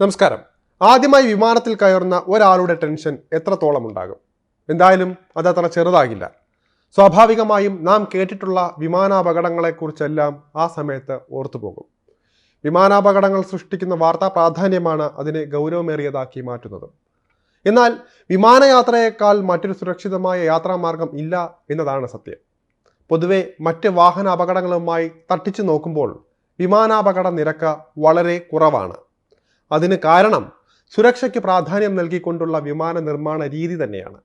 നമസ്കാരം. ആദ്യമായി വിമാനത്തിൽ കയറുന്ന ഒരാളുടെ ടെൻഷൻ എത്രത്തോളം ഉണ്ടാകും? എന്തായാലും അത് അത്ര ചെറുതാകില്ല. സ്വാഭാവികമായും നാം കേട്ടിട്ടുള്ള വിമാനാപകടങ്ങളെക്കുറിച്ചെല്ലാം ആ സമയത്ത് ഓർത്തുപോകും. വിമാനാപകടങ്ങൾ സൃഷ്ടിക്കുന്ന വാർത്താ പ്രാധാന്യമാണ് അതിനെ ഗൗരവമേറിയതാക്കി മാറ്റുന്നത്. എന്നാൽ വിമാനയാത്രയേക്കാൾ മറ്റൊരു സുരക്ഷിതമായ യാത്രാമാർഗം ഇല്ല എന്നതാണ് സത്യം. പൊതുവെ മറ്റ് വാഹന അപകടങ്ങളുമായി തട്ടിച്ചു നോക്കുമ്പോൾ വിമാനാപകട നിരക്ക് വളരെ കുറവാണ്. അതിന് കാരണം സുരക്ഷയ്ക്ക് പ്രാധാന്യം നൽകിക്കൊണ്ടുള്ള വിമാന നിർമ്മാണ രീതി തന്നെയാണ്.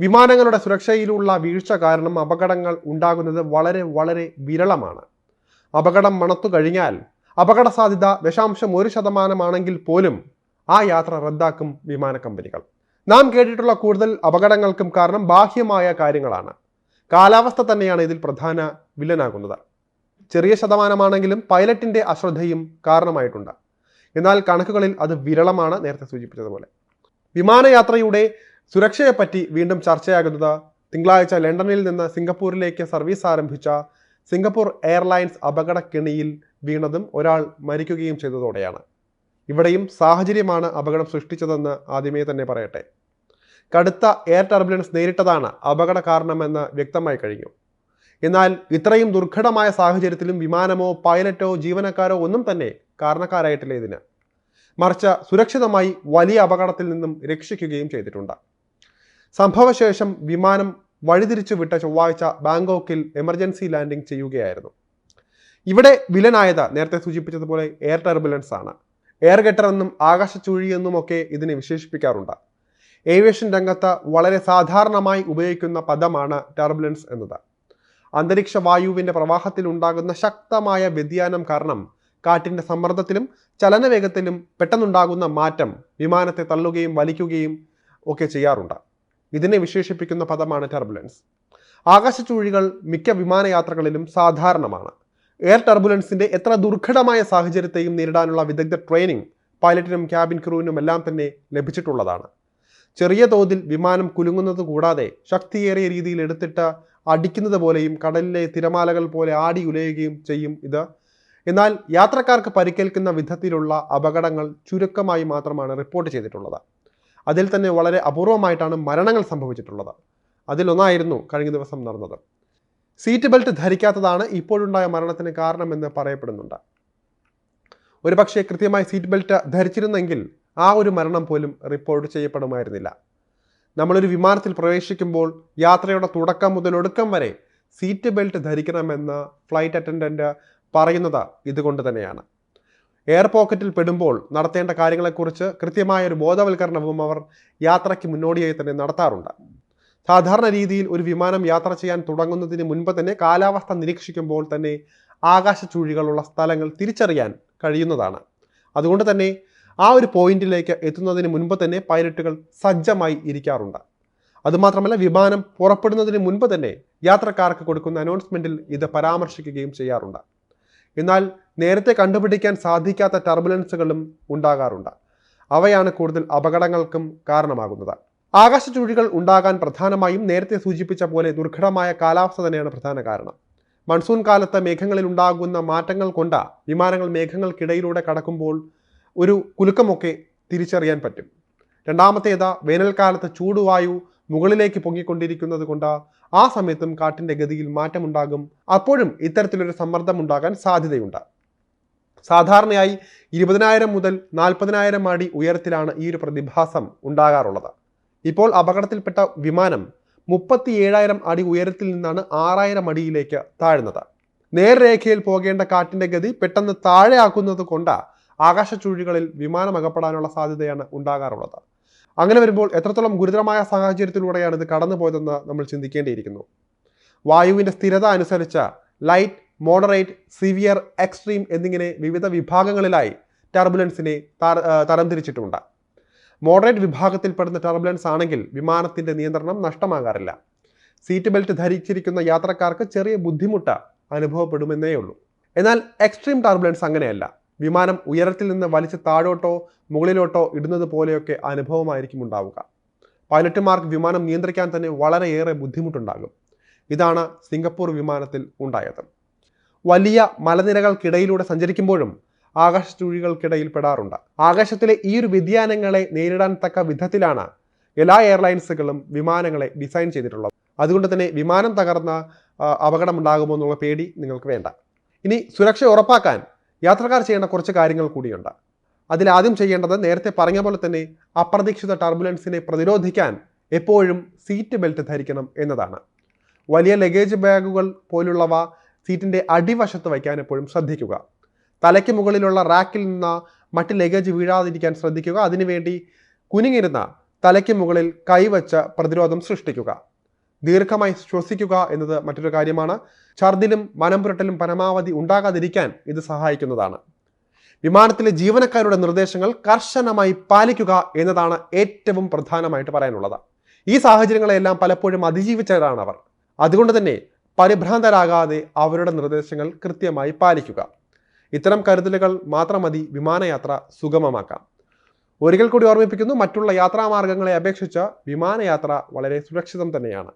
വിമാനങ്ങളുടെ സുരക്ഷയിലുള്ള വീഴ്ച കാരണം അപകടങ്ങൾ ഉണ്ടാകുന്നത് വളരെ വളരെ വിരളമാണ്. അപകടം മണത്തു കഴിഞ്ഞാൽ അപകട സാധ്യത ദശാംശം ഒരു ശതമാനമാണെങ്കിൽ പോലും ആ യാത്ര റദ്ദാക്കും വിമാന കമ്പനികൾ. നാം കേട്ടിട്ടുള്ള കൂടുതൽ അപകടങ്ങൾക്കും കാരണം ബാഹ്യമായ കാര്യങ്ങളാണ്. കാലാവസ്ഥ തന്നെയാണ് ഇതിൽ പ്രധാന വില്ലനാകുന്നത്. ചെറിയ ശതമാനമാണെങ്കിലും പൈലറ്റിന്റെ അശ്രദ്ധയും കാരണമായിട്ടുണ്ട്. എന്നാൽ കണക്കുകളിൽ അത് വിരളമാണ് നേരത്തെ സൂചിപ്പിച്ചതുപോലെ. വിമാനയാത്രയുടെ സുരക്ഷയെപ്പറ്റി വീണ്ടും ചർച്ചയാകുന്നത് തിങ്കളാഴ്ച ലണ്ടനിൽ നിന്ന് സിംഗപ്പൂരിലേക്ക് സർവീസ് ആരംഭിച്ച സിംഗപ്പൂർ എയർലൈൻസ് അപകടക്കെണിയിൽ വീണതും ഒരാൾ മരിക്കുകയും ചെയ്തതോടെയാണ്. ഇവിടെയും സാഹചര്യമാണ് അപകടം സൃഷ്ടിച്ചതെന്ന് ആദ്യമേ തന്നെ പറയട്ടെ. കടുത്ത എയർ ടർബുലൻസ് നേരിട്ടതാണ് അപകട കാരണമെന്ന് വ്യക്തമായി കഴിഞ്ഞു. എന്നാൽ ഇത്രയും ദുർഘടമായ സാഹചര്യത്തിലും വിമാനമോ പൈലറ്റോ ജീവനക്കാരോ ഒന്നും തന്നെ കാരണക്കാരായിട്ടില്ല ഇതിന്. മറിച്ച് സുരക്ഷിതമായി വലിയ അപകടത്തിൽ നിന്നും രക്ഷിക്കുകയും ചെയ്തിട്ടുണ്ട്. സംഭവശേഷം വിമാനം വഴിതിരിച്ചു വിട്ട ചൊവ്വാഴ്ച ബാങ്കോക്കിൽ എമർജൻസി ലാൻഡിംഗ് ചെയ്യുകയായിരുന്നു. ഇവിടെ വിലനായത് നേരത്തെ സൂചിപ്പിച്ചതുപോലെ എയർ ടർബുലൻസ് ആണ്. എയർ ഗട്ടർ എന്നും ആകാശച്ചുഴി എന്നുമൊക്കെ ഇതിനെ വിശേഷിപ്പിക്കാറുണ്ട്. ഏവിയേഷൻ രംഗത്ത് വളരെ സാധാരണമായി ഉപയോഗിക്കുന്ന പദമാണ് ടർബുലൻസ് എന്നത്. അന്തരീക്ഷ വായുവിന്റെ പ്രവാഹത്തിൽ ഉണ്ടാകുന്ന ശക്തമായ വ്യതിയാനം കാരണം കാറ്റിന്റെ സമ്മർദ്ദത്തിലും ചലനവേഗത്തിലും പെട്ടെന്നുണ്ടാകുന്ന മാറ്റം വിമാനത്തെ തള്ളുകയും വലിക്കുകയും ഒക്കെ ചെയ്യാറുണ്ട്. ഇതിനെ വിശേഷിപ്പിക്കുന്ന പദമാണ് ടർബുലൻസ് ആകാശച്ചൂഴികൾ മിക്ക വിമാനയാത്രകളിലും സാധാരണമാണ്. എയർ ടർബുലൻസിന്റെ എത്ര ദുർഘടമായ സാഹചര്യത്തെയും നേരിടാനുള്ള വിദഗ്ധ ട്രെയിനിങ് പൈലറ്റിനും ക്യാബിൻ ക്രൂവിനും എല്ലാം തന്നെ ലഭിച്ചിട്ടുള്ളതാണ്. ചെറിയ തോതിൽ വിമാനം കുലുങ്ങുന്നത് കൂടാതെ ശക്തിയേറിയ രീതിയിൽ എടുത്തിട്ട് അടിക്കുന്നത് പോലെയും കടലിലെ തിരമാലകൾ പോലെ ആടി ഉലയുകയും ചെയ്യും ഇത്. എന്നാൽ യാത്രക്കാർക്ക് പരിക്കേൽക്കുന്ന വിധത്തിലുള്ള അപകടങ്ങൾ ചുരുക്കമായി മാത്രമാണ് റിപ്പോർട്ട് ചെയ്തിട്ടുള്ളത്. അതിൽ തന്നെ വളരെ അപൂർവമായിട്ടാണ് മരണങ്ങൾ സംഭവിച്ചിട്ടുള്ളത്. അതിലൊന്നായിരുന്നു കഴിഞ്ഞ ദിവസം നടന്നത്. സീറ്റ് ബെൽറ്റ് ധരിക്കാത്തതാണ് ഇപ്പോഴുണ്ടായ മരണത്തിന് കാരണമെന്ന് പറയപ്പെടുന്നുണ്ട്. ഒരുപക്ഷെ കൃത്യമായി സീറ്റ് ബെൽറ്റ് ധരിച്ചിരുന്നെങ്കിൽ ആ ഒരു മരണം പോലും റിപ്പോർട്ട് ചെയ്യപ്പെടുമായിരുന്നില്ല. നമ്മളൊരു വിമാനത്തിൽ പ്രവേശിക്കുമ്പോൾ യാത്രയുടെ തുടക്കം മുതൽ ഒടുക്കം വരെ സീറ്റ് ബെൽറ്റ് ധരിക്കണമെന്ന് ഫ്ലൈറ്റ് അറ്റൻഡന്റ് പറയുന്നത് ഇതുകൊണ്ട് തന്നെയാണ്. എയർ പോക്കറ്റിൽ പെടുമ്പോൾ നടത്തേണ്ട കാര്യങ്ങളെക്കുറിച്ച് കൃത്യമായ ഒരു ബോധവൽക്കരണവും അവർ യാത്രയ്ക്ക് മുന്നോടിയായി തന്നെ നടത്താറുണ്ട്. സാധാരണ രീതിയിൽ ഒരു വിമാനം യാത്ര ചെയ്യാൻ തുടങ്ങുന്നതിന് മുൻപ് തന്നെ കാലാവസ്ഥ നിരീക്ഷിക്കുമ്പോൾ തന്നെ ആകാശ ചുഴികളുള്ള സ്ഥലങ്ങൾ തിരിച്ചറിയാൻ കഴിയുന്നതാണ്. അതുകൊണ്ട് തന്നെ ആ ഒരു പോയിന്റിലേക്ക് എത്തുന്നതിന് മുൻപ് തന്നെ പൈലറ്റുകൾ സജ്ജമായി ഇരിക്കാറുണ്ട്. അതുമാത്രമല്ല വിമാനം പുറപ്പെടുന്നതിന് മുൻപ് തന്നെ യാത്രക്കാർക്ക് കൊടുക്കുന്ന അനൗൺസ്മെന്റിൽ ഇത് പരാമർശിക്കുകയും ചെയ്യാറുണ്ട്. എന്നാൽ നേരത്തെ കണ്ടുപിടിക്കാൻ സാധിക്കാത്ത ടർബുലൻസുകളും ഉണ്ടാകാറുണ്ട്. അവയാണ് കൂടുതൽ അപകടങ്ങൾക്കും കാരണമാകുന്നത്. ആകാശ ചുഴികൾ ഉണ്ടാകാൻ പ്രധാനമായും നേരത്തെ സൂചിപ്പിച്ച പോലെ ദുർഘടമായ കാലാവസ്ഥ തന്നെയാണ് പ്രധാന കാരണം. മൺസൂൺ കാലത്ത് മേഘങ്ങളിൽ ഉണ്ടാകുന്ന മാറ്റങ്ങൾ കൊണ്ട് വിമാനങ്ങൾ മേഘങ്ങൾക്കിടയിലൂടെ കടക്കുമ്പോൾ ഒരു കുലുക്കമൊക്കെ തിരിച്ചറിയാൻ പറ്റും. രണ്ടാമത്തേത് വേനൽക്കാലത്ത് ചൂടുവായു മുകളിലേക്ക് പൊങ്ങിക്കൊണ്ടിരിക്കുന്നത് കൊണ്ട് ആ സമയത്തും കാറ്റിന്റെ ഗതിയിൽ മാറ്റമുണ്ടാകും. അപ്പോഴും ഇത്തരത്തിലൊരു സമ്മർദ്ദം ഉണ്ടാകാൻ സാധ്യതയുണ്ട്. സാധാരണയായി ഇരുപതിനായിരം മുതൽ നാൽപ്പതിനായിരം അടി ഉയരത്തിലാണ് ഈ ഒരു പ്രതിഭാസം ഉണ്ടാകാറുള്ളത്. ഇപ്പോൾ അപകടത്തിൽപ്പെട്ട വിമാനം മുപ്പത്തി ഏഴായിരം അടി ഉയരത്തിൽ നിന്നാണ് ആറായിരം അടിയിലേക്ക് താഴ്ന്നത്. നേർരേഖയിൽ പോകേണ്ട കാറ്റിന്റെ ഗതി പെട്ടെന്ന് താഴെയാക്കുന്നത് കൊണ്ട് ആകാശച്ചൂഴികളിൽ വിമാനം അകപ്പെടാനുള്ള സാധ്യതയാണ് ഉണ്ടാകാറുള്ളത്. അങ്ങനെ വരുമ്പോൾ എത്രത്തോളം ഗുരുതരമായ സാഹചര്യത്തിലൂടെയാണ് ഇത് കടന്നുപോയതെന്ന് നമ്മൾ ചിന്തിക്കേണ്ടിയിരിക്കുന്നു. വായുവിന്റെ സ്ഥിരത അനുസരിച്ച് ലൈറ്റ് മോഡറേറ്റ് സിവിയർ എക്സ്ട്രീം എന്നിങ്ങനെ വിവിധ വിഭാഗങ്ങളിലായി ടർബുലൻസിനെ തരംതിരിച്ചിട്ടുണ്ട്. മോഡറേറ്റ് വിഭാഗത്തിൽപ്പെടുന്ന ടർബുലൻസ് ആണെങ്കിൽ വിമാനത്തിന്റെ നിയന്ത്രണം നഷ്ടമാകാറില്ല. സീറ്റ് ബെൽറ്റ് ധരിച്ചിരിക്കുന്ന യാത്രക്കാർക്ക് ചെറിയ ബുദ്ധിമുട്ട് അനുഭവപ്പെടുമെന്നേ ഉള്ളൂ എന്നാൽ എക്സ്ട്രീം ടർബുലൻസ് അങ്ങനെയല്ല. വിമാനം ഉയരത്തിൽ നിന്ന് വലിച്ച് താഴോട്ടോ മുകളിലോട്ടോ ഇടുന്നത് പോലെയൊക്കെ അനുഭവമായിരിക്കും ഉണ്ടാവുക. പൈലറ്റുമാർക്ക് വിമാനം നിയന്ത്രിക്കാൻ തന്നെ വളരെയേറെ ബുദ്ധിമുട്ടുണ്ടാകും. ഇതാണ് സിംഗപ്പൂർ വിമാനത്തിൽ ഉണ്ടായത്. വലിയ മലനിരകൾക്കിടയിലൂടെ സഞ്ചരിക്കുമ്പോഴും ആകാശചുഴികൾക്കിടയിൽ പെടാറുണ്ട്. ആകാശത്തിലെ ഈ ഒരു വ്യതിയാനങ്ങളെ നേരിടാൻ തക്ക വിധത്തിലാണ് എല്ലാ എയർലൈൻസുകളും വിമാനങ്ങളെ ഡിസൈൻ ചെയ്തിട്ടുള്ളത്. അതുകൊണ്ട് തന്നെ വിമാനം തകർന്ന അപകടമുണ്ടാകുമോ എന്നുള്ള പേടി നിങ്ങൾക്ക് വേണ്ട. ഇനി സുരക്ഷ ഉറപ്പാക്കാൻ യാത്രക്കാർ ചെയ്യേണ്ട കുറച്ച് കാര്യങ്ങൾ കൂടിയുണ്ട്. അതിലാദ്യം ചെയ്യേണ്ടത് നേരത്തെ പറഞ്ഞ പോലെ തന്നെ അപ്രതീക്ഷിത ടർബുലൻസിനെ പ്രതിരോധിക്കാൻ എപ്പോഴും സീറ്റ് ബെൽറ്റ് ധരിക്കണം എന്നതാണ്. വലിയ ലഗേജ് ബാഗുകൾ പോലുള്ളവ സീറ്റിന്റെ അടിവശത്ത് വയ്ക്കാൻ എപ്പോഴും ശ്രദ്ധിക്കുക. തലയ്ക്ക് മുകളിലുള്ള റാക്കിൽ നിന്ന് മറ്റ് ലഗേജ് വീഴാതിരിക്കാൻ ശ്രദ്ധിക്കുക. അതിനുവേണ്ടി കുനിങ്ങിരുന്ന തലയ്ക്ക് മുകളിൽ കൈവച്ച് പ്രതിരോധം സൃഷ്ടിക്കുക. ദീർഘമായി ശ്വസിക്കുക എന്നത് മറ്റൊരു കാര്യമാണ്. ഛർദിലും മനംപുരട്ടലും പരമാവധി ഉണ്ടാകാതിരിക്കാൻ ഇത് സഹായിക്കുന്നതാണ്. വിമാനത്തിലെ ജീവനക്കാരുടെ നിർദ്ദേശങ്ങൾ കർശനമായി പാലിക്കുക എന്നതാണ് ഏറ്റവും പ്രധാനമായിട്ട് പറയാനുള്ളത്. ഈ സാഹചര്യങ്ങളെല്ലാം പലപ്പോഴും അതിജീവിച്ചവരാണ് അവർ. അതുകൊണ്ട് തന്നെ പരിഭ്രാന്തരാകാതെ അവരുടെ നിർദ്ദേശങ്ങൾ കൃത്യമായി പാലിക്കുക. ഇത്തരം കരുതലുകൾ മാത്രം മതി വിമാനയാത്ര സുഗമമാക്കാം. ഒരിക്കൽ കൂടി ഓർമ്മിപ്പിക്കുന്നു മറ്റുള്ള യാത്രാമാർഗങ്ങളെ അപേക്ഷിച്ച് വിമാനയാത്ര വളരെ സുരക്ഷിതം തന്നെയാണ്.